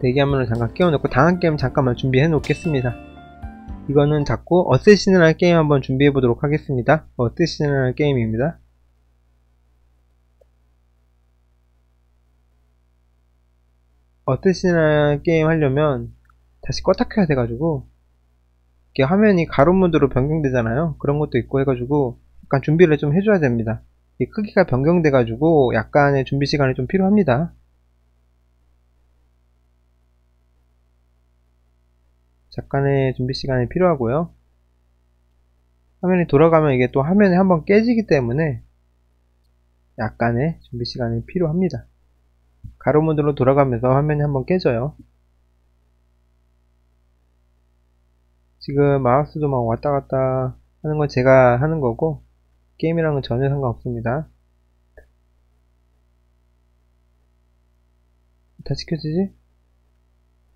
대기화면을 잠깐 끼워놓고 다음 게임 잠깐만 준비해 놓겠습니다. 이거는 자꾸 어쌔신이라는 게임 한번 준비해 보도록 하겠습니다. 어쌔신이라는 게임입니다. 어쌔신이라는 게임 하려면 다시 껐다 켜야 돼가지고 이게 화면이 가로 모드로 변경되잖아요. 그런 것도 있고 해가지고 약간 준비를 좀 해줘야 됩니다. 이 크기가 변경돼가지고 약간의 준비 시간이 좀 필요합니다. 잠깐의 준비 시간이 필요하고요. 화면이 돌아가면 이게 또 화면이 한번 깨지기 때문에 약간의 준비 시간이 필요합니다. 가로 모드로 돌아가면서 화면이 한번 깨져요. 지금 마우스도 막 왔다 갔다 하는 건 제가 하는 거고 게임이랑은 전혀 상관없습니다. 다 지켜지지?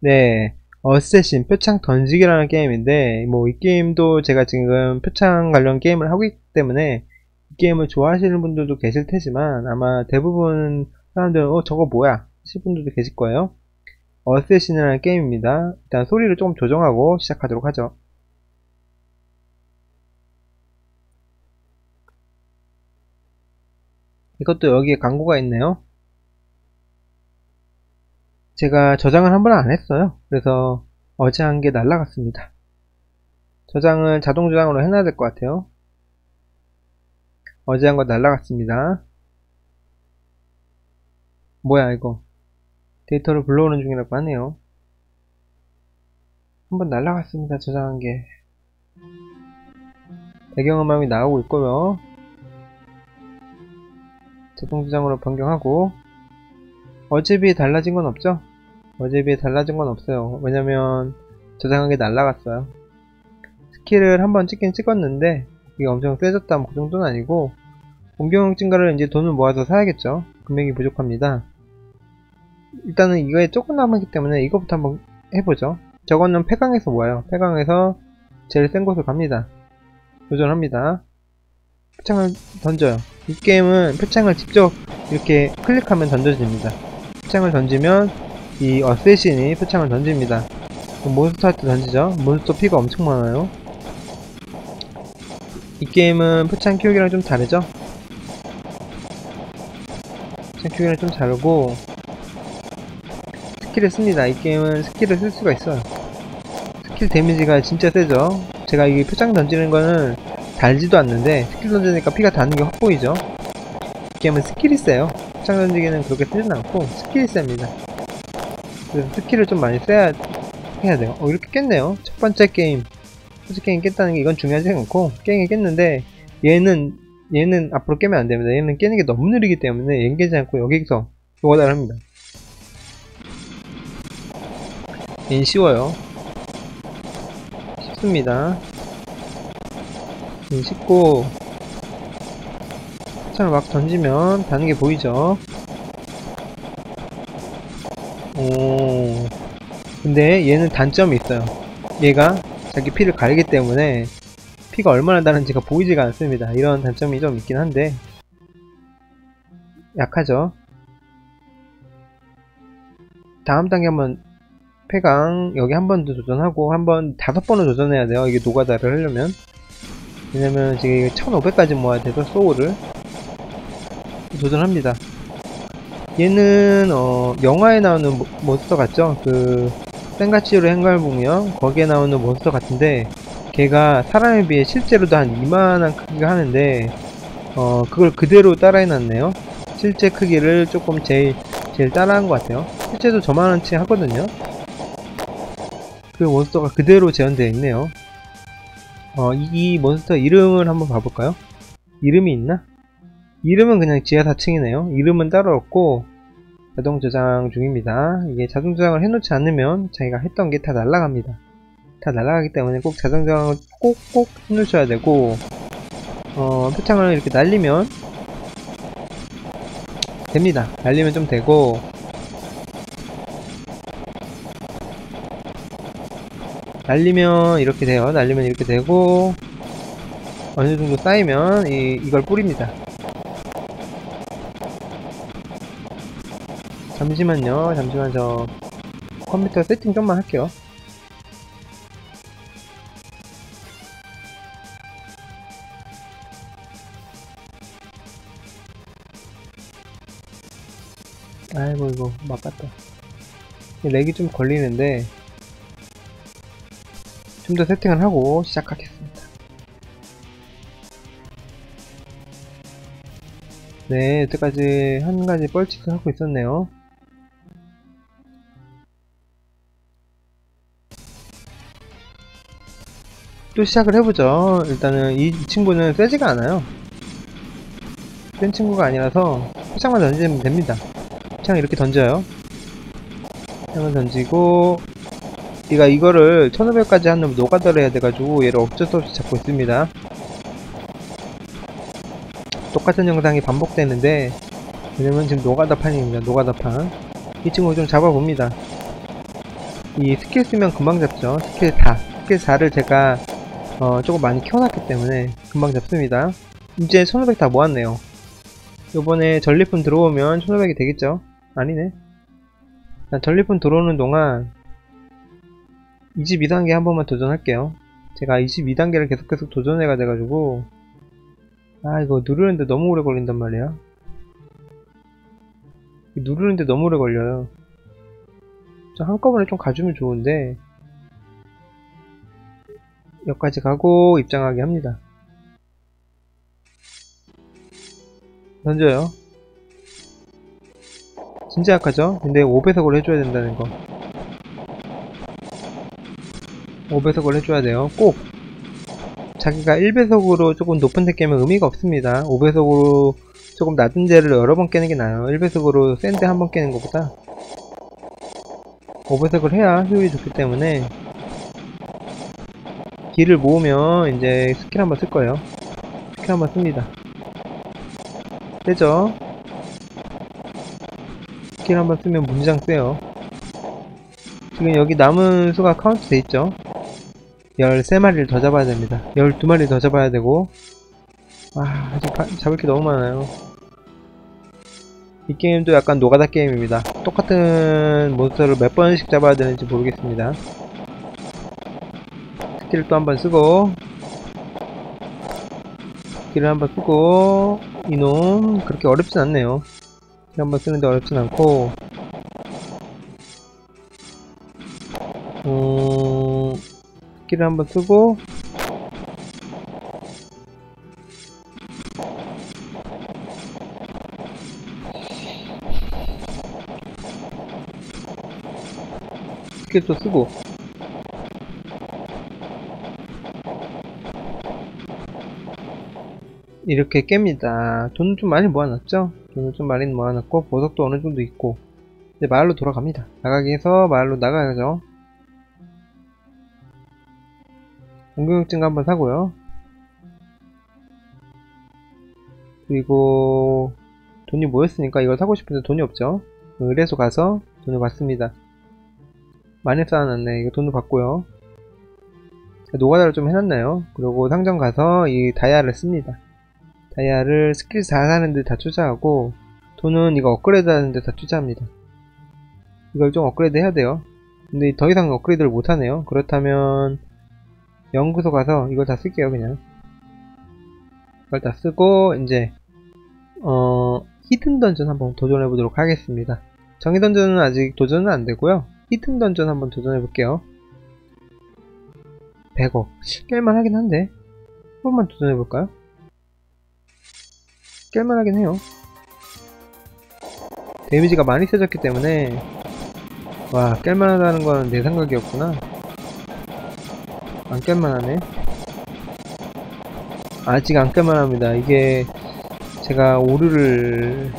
네. 어쌔신 표창 던지기라는 게임인데 뭐 이 게임도 제가 지금 표창 관련 게임을 하고 있기 때문에 이 게임을 좋아하시는 분들도 계실 테지만 아마 대부분 사람들은 어 저거 뭐야? 하실 분들도 계실 거예요. 어쌔신이라는 게임입니다. 일단 소리를 조금 조정하고 시작하도록 하죠. 이것도 여기에 광고가 있네요 제가 저장을 한 번 안 했어요. 그래서 어제 한 게 날라갔습니다. 저장을 자동 저장으로 해놔야 될 것 같아요. 어제 한 거 날라갔습니다. 뭐야 이거 데이터를 불러오는 중이라고 하네요. 한번 날라갔습니다. 저장한 게 배경음악이 나오고 있고요. 자동 저장으로 변경하고 비해 달라진 건 없죠? 어제 비해 달라진 건 없어요. 왜냐면 저장한 게 날라갔어요. 스킬을 한번 찍긴 찍었는데 이게 엄청 세졌다 뭐 그 정도는 아니고 공격 증가를 이제 돈을 모아서 사야겠죠. 금액이 부족합니다. 일단은 이거에 조금 남았기 때문에 이거부터 한번 해보죠. 저거는 폐강에서 모아요. 폐강에서 제일 센 곳을 갑니다. 도전합니다. 표창을 던져요. 이 게임은 표창을 직접 이렇게 클릭하면 던져집니다. 표창을 던지면 이 어쌔신이 표창을 던집니다. 몬스터 할때 던지죠. 몬스터 피가 엄청 많아요. 이 게임은 표창 키우기랑 좀 다르죠? 표창 키우기랑 좀 다르고 스킬을 씁니다. 이 게임은 스킬을 쓸 수가 있어요. 스킬 데미지가 진짜 세죠? 제가 이 표창 던지는 거는 달지도 않는데 스킬 던지니까 피가 닿는 게 확 보이죠? 이 게임은 스킬이 세요. 표창 던지기는 그렇게 세진 않고 스킬이 셉니다. 그래서 스킬을 좀 많이 써야 해야 돼요. 어 이렇게 깼네요. 첫 번째 게임 첫 번째 게임 깼다는 게 이건 중요하지 않고 게임이 깼는데 얘는 얘는 앞으로 깨면 안 됩니다. 얘는 깨는 게 너무 느리기 때문에 연계지 않고 여기서 요거다 합니다. 얘는 쉬워요. 쉽습니다. 얘는 쉽고 창을 막 던지면 다는 게 보이죠? 근데 얘는 단점이 있어요. 얘가 자기 피를 가리기 때문에 피가 얼마나 다른지가 보이지가 않습니다. 이런 단점이 좀 있긴 한데 약하죠. 다음 단계 한번 폐강 여기 한 번 더 도전하고 한 번 다섯 번을 도전해야 돼요. 이게 노가다를 하려면 왜냐면 지금 1500까지 모아야 돼서 소울을 도전합니다. 얘는 어 영화에 나오는 모, 몬스터 같죠? 그 센가치로 행갈봉이요 거기에 나오는 몬스터 같은데 걔가 사람에 비해 실제로도 한 이만한 크기가 하는데 어 그걸 그대로 따라해놨네요 실제 크기를 조금 제일 제일 따라한 것 같아요 실제도 저만한치 하거든요 그 몬스터가 그대로 재현되어 있네요 어, 이, 이 몬스터 이름을 한번 봐볼까요? 이름이 있나? 이름은 그냥 지하 4층이네요. 이름은 따로 없고 자동 저장 중입니다. 이게 자동 저장을 해놓지 않으면 자기가 했던 게 다 날아갑니다. 다 날아가기 때문에 꼭 자동 저장을 꼭꼭 해놓으셔야 되고 어, 표창을 이렇게 날리면 됩니다. 날리면 좀 되고 날리면 이렇게 돼요. 날리면 이렇게 되고 어느 정도 쌓이면 이, 이걸 뿌립니다. 잠시만요. 잠시만 저 컴퓨터 세팅 좀만 할게요. 아이고 이거 막갔다. 렉이 좀 걸리는데 좀 더 세팅을 하고 시작하겠습니다. 네, 여태까지 한 가지 뻘짓을 하고 있었네요. 또 시작을 해보죠. 일단은 이 친구는 세지가 않아요. 센 친구가 아니라서 포장만 던지면 됩니다. 포장 이렇게 던져요. 포장을 던지고 얘가 이거를 1500까지 하면 노가다를 해야 돼가지고 얘를 어쩔 수 없이 잡고 있습니다. 똑같은 영상이 반복되는데 왜냐면 지금 노가다 판입니다. 노가다 판. 이 친구 좀 잡아봅니다. 이 스킬 쓰면 금방 잡죠. 스킬 4. 스킬 4를 제가 어, 조금 많이 키워놨기 때문에 금방 잡습니다. 이제 1500 다 모았네요. 요번에 전리품 들어오면 1500이 되겠죠? 아니네. 전리품 들어오는 동안 22단계 한 번만 도전할게요. 제가 22단계를 계속 계속 도전해가 돼가지고 아 이거 누르는데 너무 오래 걸린단 말이야. 누르는데 너무 오래 걸려요. 한꺼번에 좀 가주면 좋은데 여기까지 가고 입장하게 합니다. 던져요. 진짜 약하죠? 근데 5배속으로 해줘야 된다는 거. 5배속을 해줘야 돼요. 꼭! 자기가 1배속으로 조금 높은 데 깨면 의미가 없습니다. 5배속으로 조금 낮은 데를 여러 번 깨는 게 나아요. 1배속으로 센 데 한 번 깨는 것보다 5배속을 해야 효율이 좋기 때문에 길을 모으면 이제 스킬 한번 쓸 거예요. 스킬 한번 씁니다. 세죠? 스킬 한번 쓰면 문장 세요. 지금 여기 남은 수가 카운트 돼 있죠? 13마리를 더 잡아야 됩니다. 12마리 더 잡아야 되고 아, 아직 바, 잡을 게 너무 많아요. 이 게임도 약간 노가다 게임입니다. 똑같은 몬스터를 몇 번씩 잡아야 되는지 모르겠습니다. 스킬을 또 한 번 쓰고 스킬을 한 번 쓰고 이놈 그렇게 어렵진 않네요. 스킬 한 번 쓰는데 어렵진 않고. 어... 스킬을 한 번 쓰고 스킬 또 쓰고 이렇게 깹니다. 돈을 좀 많이 모아놨죠? 돈을 좀 많이 모아놨고 보석도 어느 정도 있고 이제 마을로 돌아갑니다. 나가기 해서 마을로 나가야죠. 공격증 한번 사고요. 그리고 돈이 모였으니까 이걸 사고 싶은데 돈이 없죠. 의뢰소 가서 돈을 받습니다. 많이 쌓아놨네. 이거 돈을 받고요. 노가다를 좀 해놨나요? 그리고 상점 가서 이 다이아를 씁니다. 다이아를 스킬 4 사는데 다 투자하고 돈은 이거 업그레이드 하는데 다 투자합니다. 이걸 좀 업그레이드 해야 돼요. 근데 더 이상 업그레이드를 못하네요. 그렇다면 연구소 가서 이걸 다 쓸게요 그냥. 이걸 다 쓰고 이제 어 히든 던전 한번 도전해 보도록 하겠습니다. 정의 던전은 아직 도전은 안 되고요. 히든 던전 한번 도전해 볼게요. 100억. 깰만 하긴 한데 한 번만 도전해 볼까요? 깰만하긴 해요. 데미지가 많이 세졌기 때문에 와 깰만하다는 건 내 생각이었구나. 안 깰만하네. 아직 안 깰만합니다. 이게 제가 오류를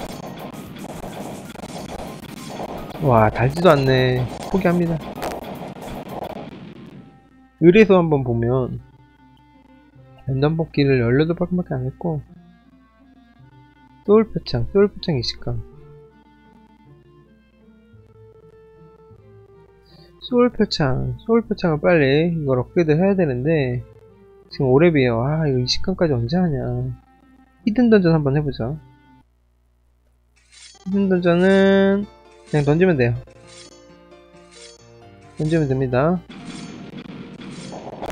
와 달지도 않네. 포기합니다. 의뢰서 한번 보면 랜덤 뽑기를 18번밖에 안 했고 소울 표창, 소울 표창 20강. 소울 표창, 소울 표창을 빨리 이걸 업그레이드 해야 되는데 지금 오랩이에요. 아 이거 20강까지 언제 하냐. 히든 던전 한번 해보자. 히든 던전은 그냥 던지면 돼요. 던지면 됩니다.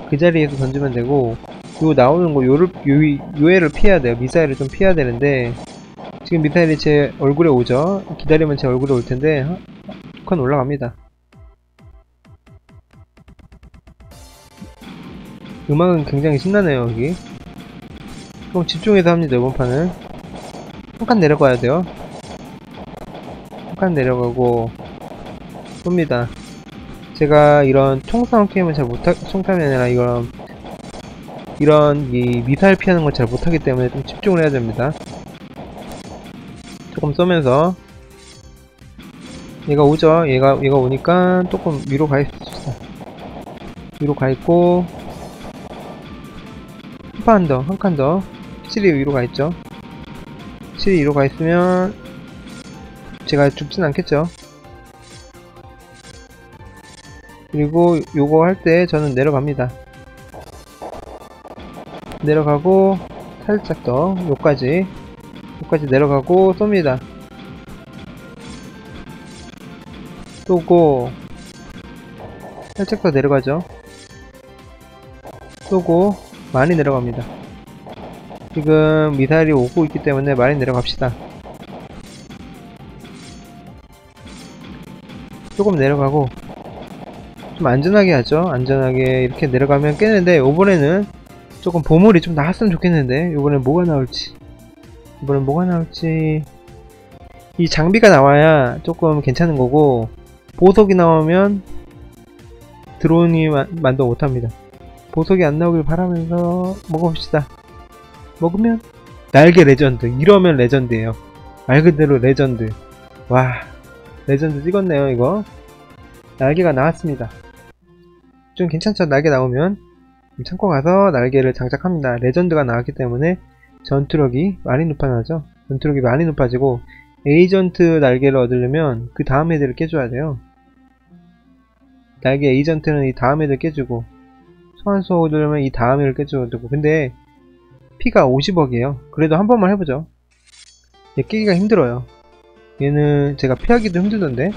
그 자리에서 던지면 되고 요 나오는 거 요를 요, 요애를 피해야 돼요. 미사일을 좀 피해야 되는데 지금 미사일이 제 얼굴에 오죠. 기다리면 제 얼굴에 올 텐데 한 올라갑니다. 음악은 굉장히 신나네요 여기. 좀 집중해서 합니다 이번 판은. 한 칸 내려가야 돼요. 한 칸 내려가고 쏩니다. 제가 이런 총싸움 게임을 잘 못하, 총싸움이 아니라 이런, 이런, 이, 미사일 피하는 걸 잘 못하기 때문에 좀 집중을 해야 됩니다. 조금 쏘면서, 얘가 오죠? 얘가, 얘가 오니까 조금 위로 가 있읍시다. 위로 가 있고, 한 판 더, 한 칸 더. 확실히 위로 가 있죠? 확실히 위로 가 있으면, 제가 죽진 않겠죠? 그리고 요거 할 때 저는 내려갑니다. 내려가고 살짝 더 요까지 요까지 내려가고 쏩니다. 쏘고 살짝 더 내려가죠. 쏘고 많이 내려갑니다. 지금 미사일이 오고 있기 때문에 많이 내려갑시다. 조금 내려가고 좀 안전하게 하죠. 안전하게 이렇게 내려가면 깨는데 이번에는 조금 보물이 좀 나왔으면 좋겠는데 이번엔 뭐가 나올지 이번엔 뭐가 나올지 이 장비가 나와야 조금 괜찮은 거고 보석이 나오면 드론이 마, 만도 못합니다. 보석이 안 나오길 바라면서 먹어봅시다. 먹으면 날개 레전드 이러면 레전드예요. 말 그대로 레전드 와 레전드 찍었네요 이거 날개가 나왔습니다. 좀 괜찮죠? 날개 나오면 참고 가서 날개를 장착합니다. 레전드가 나왔기 때문에 전투력이 많이 높아나죠. 전투력이 많이 높아지고 에이전트 날개를 얻으려면 그 다음 애들을 깨줘야 돼요. 날개 에이전트는 이 다음 애들 깨주고 소환수 얻으려면 이 다음 애를 깨줘야 되고 근데 피가 50억이에요. 그래도 한 번만 해보죠. 얘 깨기가 힘들어요. 얘는 제가 피하기도 힘들던데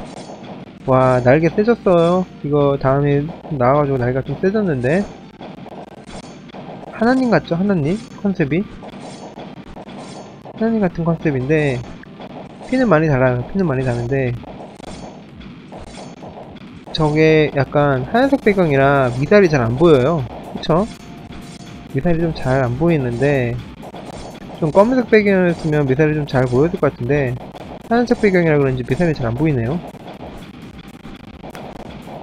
와 날개 세졌어요 이거 다음에 나와가지고 날개가 좀 세졌는데 하나님 같죠 하나님 컨셉이 하나님 같은 컨셉인데 피는 많이 달아요 피는 많이 다는데 저게 약간 하얀색 배경이라 미사일이 잘 안 보여요 그쵸? 미사일이 좀 잘 안 보이는데 좀 검은색 배경이었으면 미사일이 좀 잘 보였을 것 같은데 하얀색 배경이라 그런지 미사일이 잘 안 보이네요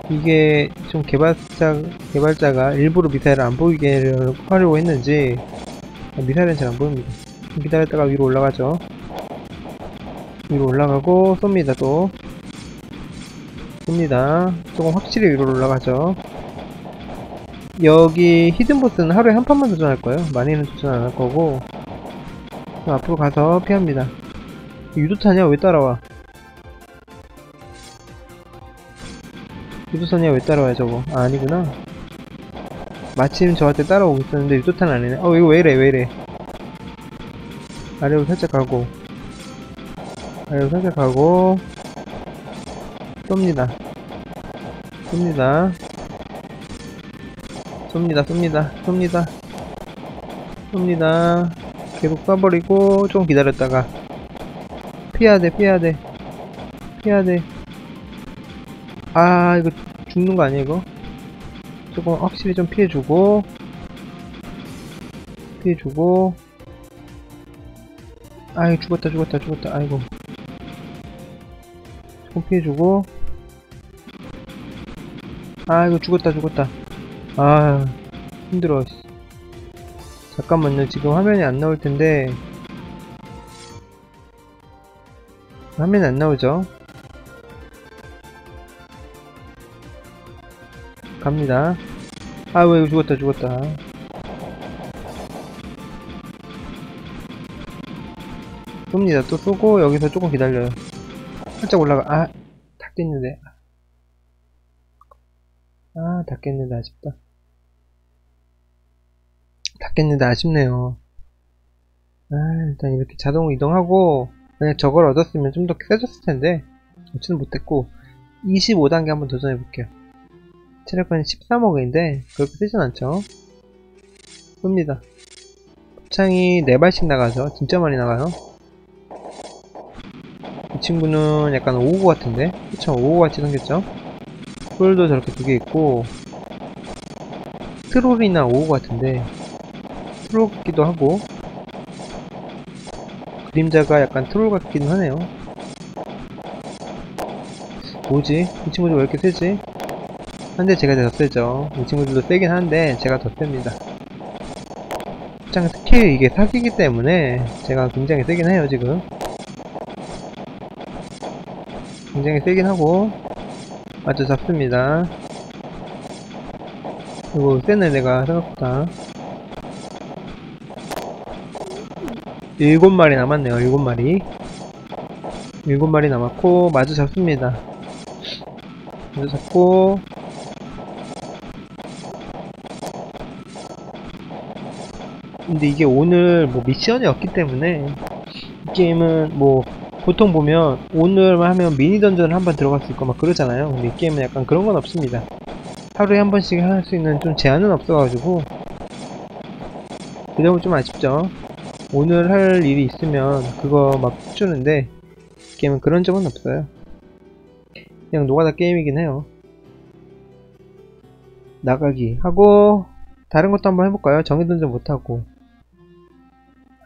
이게 좀 개발자, 개발자가 일부러 미사일을 안 보이게 하려고 했는지 미사일은 잘 안 보입니다. 기다렸다가 위로 올라가죠. 위로 올라가고 쏩니다 또. 쏩니다. 조금 확실히 위로 올라가죠. 여기 히든보스는 하루에 한 판만 도전할 거예요. 많이는 도전 안 할 거고 앞으로 가서 피합니다. 유도타냐? 왜 따라와? 유도선이야 왜 따라와요 저거 아 아니구나 마침 저한테 따라오고 있었는데 유도탄 아니네 어 이거 왜이래 왜이래 아래로 살짝 가고 아래로 살짝 가고 쏩니다. 쏩니다. 쏩니다 쏩니다 쏩니다. 쏩니다. 계속 쏴버리고 좀 기다렸다가. 피해야돼 피해야돼. 피해야돼. 아 이거 죽는 거 아니야 이거? 조금 확실히 좀 피해주고 피해주고 아이 죽었다 죽었다 죽었다. 아이고. 조금 피해주고. 아이고 죽었다 죽었다. 아 힘들어. 잠깐만요. 지금 화면이 안 나올 텐데. 화면이 안 나오죠? 갑니다. 아왜 이거 죽었다 죽었다. 쏩니다. 또 쏘고 여기서 조금 기다려요. 살짝 올라가. 아 닿겠는데. 아 닿겠는데 아쉽다. 닿겠는데 아쉽네요. 아 일단 이렇게 자동 이동하고 만약 저걸 얻었으면 좀 더 세졌을 텐데 얻지는 못했고 25단계 한번 도전해 볼게요. 체력은 13억인데 그렇게 세진 않죠 씁니다 창이 4발씩 나가죠 진짜 많이 나가요 이 친구는 약간 오고 같은데? 그쵸 오고 같이 생겼죠? 뿔도 저렇게 두 개 있고 트롤이나 오고 같은데 트롤 같기도 하고 그림자가 약간 트롤 같기도 하네요. 뭐지? 이 친구들 왜 이렇게 세지? 한데 제가 더 세죠. 이 친구들도 세긴 한데 제가 더 셉니다. 장 스킬 이게 사기기 때문에 제가 굉장히 세긴 해요 지금 굉장히 세긴 하고 아주 잡습니다. 이거 세네 내가 생각보다. 일곱 마리 남았네요 일곱 마리. 일곱 마리 남았고 마주 잡습니다. 마주 잡고. 근데 이게 오늘 뭐 미션이 없기 때문에 이 게임은 뭐 보통 보면 오늘만 하면 미니 던전을 한번 들어갈 수 있고 막 그러잖아요. 근데 이 게임은 약간 그런 건 없습니다. 하루에 한 번씩 할 수 있는 좀 제한은 없어가지고. 그 점은 좀 아쉽죠. 오늘 할 일이 있으면 그거 막 주는데 이 게임은 그런 점은 없어요. 그냥 노가다 게임이긴 해요. 나가기 하고 다른 것도 한번 해볼까요? 정의던전 못하고.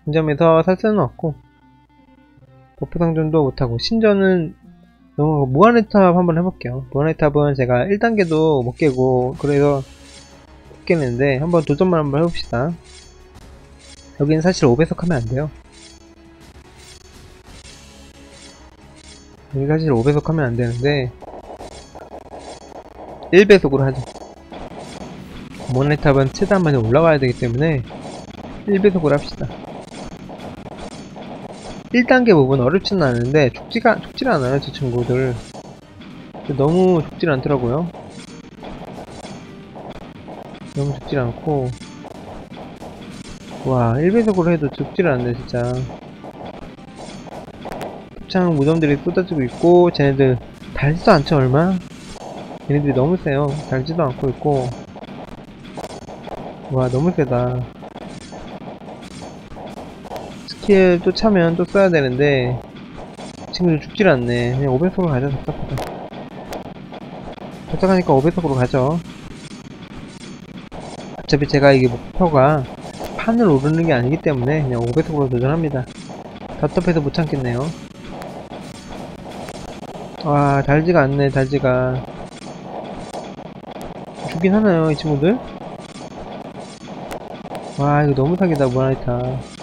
상점에서 살 수는 없고 버프 상점도 못하고 신전은 너무 무한의 탑 한번 해볼게요. 무한의 탑은 제가 1단계도 못 깨고 그래서 못 깨는데 한번 도전만 한번 해봅시다. 여기는 사실 5배속 하면 안 돼요. 여기 사실 5배속 하면 안 되는데 1배속으로 하죠. 무한의 탑은 최대한 많이 올라가야 되기 때문에 1배속으로 합시다 1단계 부분 어렵지는 않은데 죽지가 죽질 않아요 저 친구들. 너무 죽질 않더라고요. 너무 죽질 않고. 와 1배속으로 해도 죽질 않네 진짜. 곱창 무덤들이 쏟아지고 있고 쟤네들 달지도 않죠 얼마? 얘네들이 너무 세요. 달지도 않고 있고. 와 너무 세다 스킬 또 차면 또 써야 되는데 친구들 죽질 않네. 그냥 500석으로 가자 답답하다. 답답하니까 500석으로 가죠. 어차피 제가 이게 목표가 판을 오르는 게 아니기 때문에 그냥 500석으로 도전합니다. 답답해서 못 참겠네요. 와 달지가 않네 달지가. 죽긴 하나요 이 친구들? 와 이거 너무 사기다 무한이타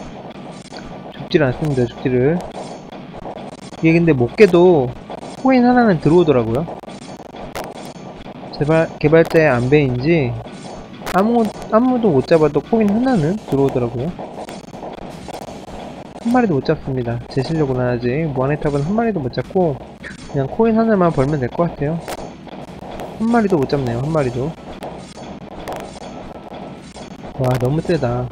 죽질 않습니다 죽지를. 이게 근데 못 깨도 코인 하나는 들어오더라고요. 제발 개발자의 안배인지 아무, 아무도 못 잡아도 코인 하나는 들어오더라고요. 한 마리도 못 잡습니다. 제 실력으로는 아직 무한의 탑은 한 마리도 못 잡고 그냥 코인 하나만 벌면 될 것 같아요. 한 마리도 못 잡네요 한 마리도. 와 너무 세다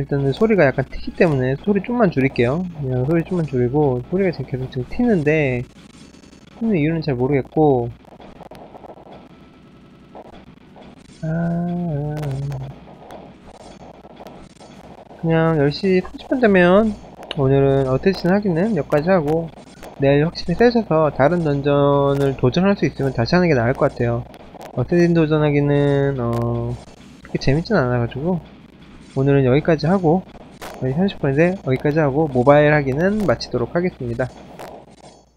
일단은 소리가 약간 튀기 때문에 소리 좀만 줄일게요. 그냥 소리 좀만 줄이고 소리가 지금 계속 지금 튀는데 튀는 이유는 잘 모르겠고. 아... 그냥 10시 30분 되면 오늘은 어테신 하기는 여기까지 하고 내일 확실히 세셔서 다른 던전을 도전할 수 있으면 다시 하는 게 나을 것 같아요. 어테신 도전하기는 어... 그렇게 재밌진 않아가지고 오늘은 여기까지 하고 30분인데 여기까지 하고 모바일 하기는 마치도록 하겠습니다.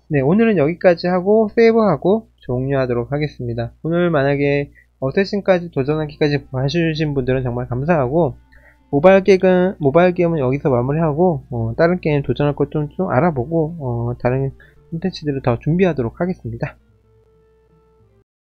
네 오늘은 여기까지 하고 세이브하고 종료하도록 하겠습니다. 오늘 만약에 어쌔신까지 도전하기까지 봐주신 분들은 정말 감사하고 모바일 게임은, 모바일 게임은 여기서 마무리하고 어, 다른 게임 도전할 것 좀 좀 알아보고 어, 다른 콘텐츠들을 더 준비하도록 하겠습니다.